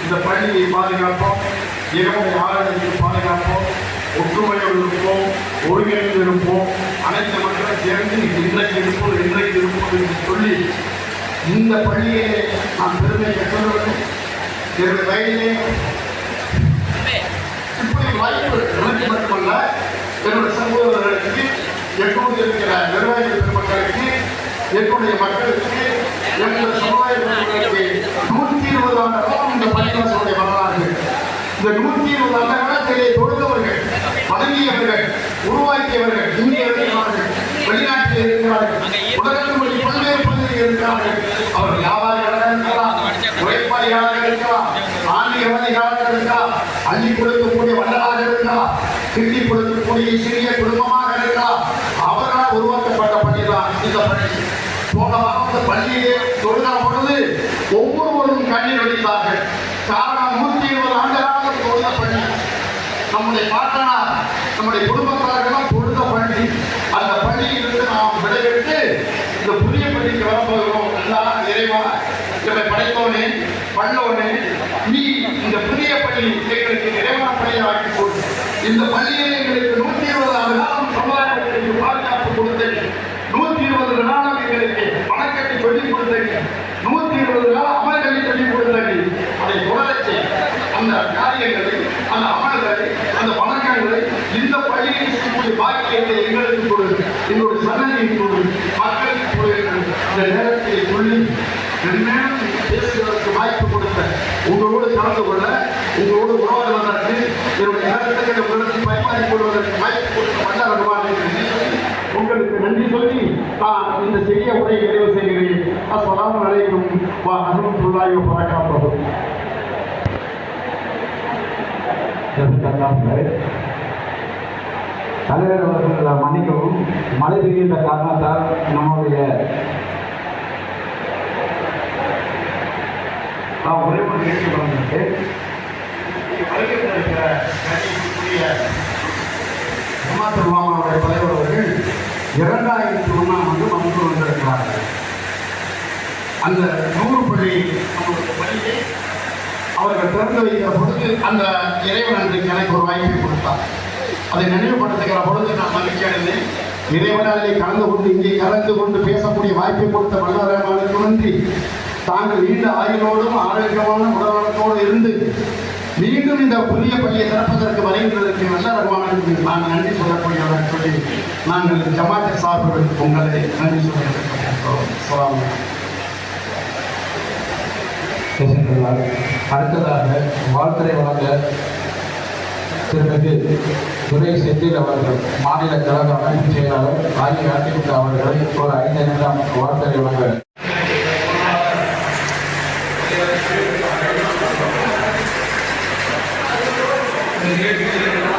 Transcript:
இந்த பள்ளியை பாதுகாப்போம் இறைவனை ஆராய்ச்சி பாதுகாப்போம் ஒற்றுமையோடு இருப்போம் ஒருங்கிணைந்து இருப்போம் அனைத்து மக்களும் சேர்ந்து இன்றைக்கு இருப்போம் இன்றைக்கு இருப்போம் என்று சொல்லி இந்த பள்ளியை நான் பெருமை பெற்றவர்கள் எனது வயதிலே இப்படி வாய்ப்பு எனக்கு மட்டுமல்ல என்னுடைய சகோதரர்களுக்கு எங்களுடைய இருக்கிற நிர்வாகிகள் பெருமக்களுக்கு என்னுடைய மக்களுக்கு எங்களுடைய சமுதாய மக்களுக்கு நூற்றி இருபது ஆண்டு காலம் இந்த பள்ளிவாசலுடைய வரலாறு. இந்த நூற்றி இருபது ஆண்டு காலத்திலே தொழுதவர்கள் வழங்கியவர்கள் உருவாக்கியவர்கள் இங்கே இருக்கிறார்கள் வெளிநாட்டில் இருக்கிறார்கள் உலகத்தின் வழி பல்வேறு பகுதியில் இருக்கிறார்கள். அவர் வியாபாரிகளாக இருக்கலாம் உழைப்பாளிகளாக இருக்கலாம் ஆன்மீகவாதிகளாக இருக்கலாம் அள்ளி கொடுக்கக்கூடிய வள்ளலாக இருக்கலாம் கிண்டி கூடிய சிறிய குடும்பமாக இருக்கலாம். அவர்களால் உருவாக்கப்பட்ட பள்ளிதான் இந்த பள்ளி போன வாரம் பள்ளியிலே தொழுகிற பொழுது ஒவ்வொருவரும் கண்ணீர் வடித்தார்கள் காரணம் நூத்தி இருபது ஆண்டுகளாக தொழுத பள்ளி. நம்முடைய பாட்டனார் நம்முடைய குடும்பத்தார்கள் தொழுத பள்ளி. அந்த பள்ளியிலிருந்து நாம் விடைபெற்று இந்த புதிய பள்ளிக்கு வரப்போகிறோம். எல்லாம் நிறைவா நம்மை படைத்தோனே பண்ணோனே நீ இந்த புதிய பள்ளி எங்களுக்கு நிறைவான பள்ளியை இந்த பள்ளியில் எங்களுக்கு நூற்றி இருபது ஆண்டு சமுதாயம் எங்களுக்கு பாதுகாப்பு கொடுத்தது நூத்தி இருபது நாளாக எங்களுக்கு வணக்கத்தை சொல்லிக் கொடுத்தது நூத்தி இருபது நாள் அமல்களை சொல்லிக் கொடுத்தது அதை தொடர்ச்சி. அந்த காரியங்களை அந்த அமல்களை அந்த வணக்கங்களை இந்த பள்ளியில் இருக்கக்கூடிய பாக்கியத்தை எங்களுக்கு கொடு. எங்களுடைய சன்னதியை கொடு. மக்களுக்கு கொடு இந்த நேரத்தை சொல்லி பேசுவதற்கு வாய்ப்பு கொடுத்த உங்களோடு கலந்து கொள்ள உங்களோடு உறவாடுவதற்கு என்னுடைய நேரத்தை உங்களை பரிமாறிக் கொள்வதற்கு வாய்ப்பு கொடுத்த மன்னர் உங்களுக்கு நன்றி சொல்லி நான் இந்த சிறிய உரையை நிறைவு செய்கிறேன் அஸ்ஸலாமு அலைக்கும் வா ரஹ்மத்துல்லாஹி வ பரகாத்துஹு தலைவர் அவர்கள் மன்னிக்கவும். மழை பெய்கின்ற காரணத்தால் நம்முடைய நான் ஒரே ஒரு நிகழ்ச்சி பண்ணிட்டு வருகின்ற இருக்கிற ஜமாத்து மாமாவுடைய தலைவர் அவர்கள் இரண்டாயிரத்தி ஒன்றாம் ஆண்டு வந்து வந்திருக்கிறார்கள். அந்த நூறு பள்ளி நம்முடைய பள்ளியை அவர்கள் திறந்து வைக்கிற பொழுது அந்த இறைவன் அன்றைக்கு எனக்கு ஒரு வாய்ப்பை கொடுத்தார். அதை நினைவுபடுத்துகிற பொழுது நான் மகிழ்ச்சி அடைந்தேன். இறைவனாலே கலந்து கொண்டு இங்கே கலந்து கொண்டு பேசக்கூடிய வாய்ப்பை கொடுத்த வல்லரமானுக்கு நன்றி. தாங்கள் நீண்ட ஆயுளோடும் ஆரோக்கியமான உடல்நலத்தோடு இருந்து மீண்டும் இந்த புதிய பள்ளியை திறப்பதற்கு வருகின்றதற்கு நல்ல ரகுமானுக்கு நான் நன்றி சொல்லக்கூடியவர்கள் சொல்லி நாங்கள் ஜமாத்தை சார்பில் உங்களை நன்றி சொல்லுகிறோம் அடுத்ததாக வாழ்த்துறை வழங்க திருமிகு துரை செந்தில் அவர்கள் மாநில கழக அமைப்பு செயலாளர் அஇஅதிமுக அவர்களை ஒரு ஐந்து நிமிடம் வாழ்த்துறை வழங்க இந்த நிகழ்ச்சியில்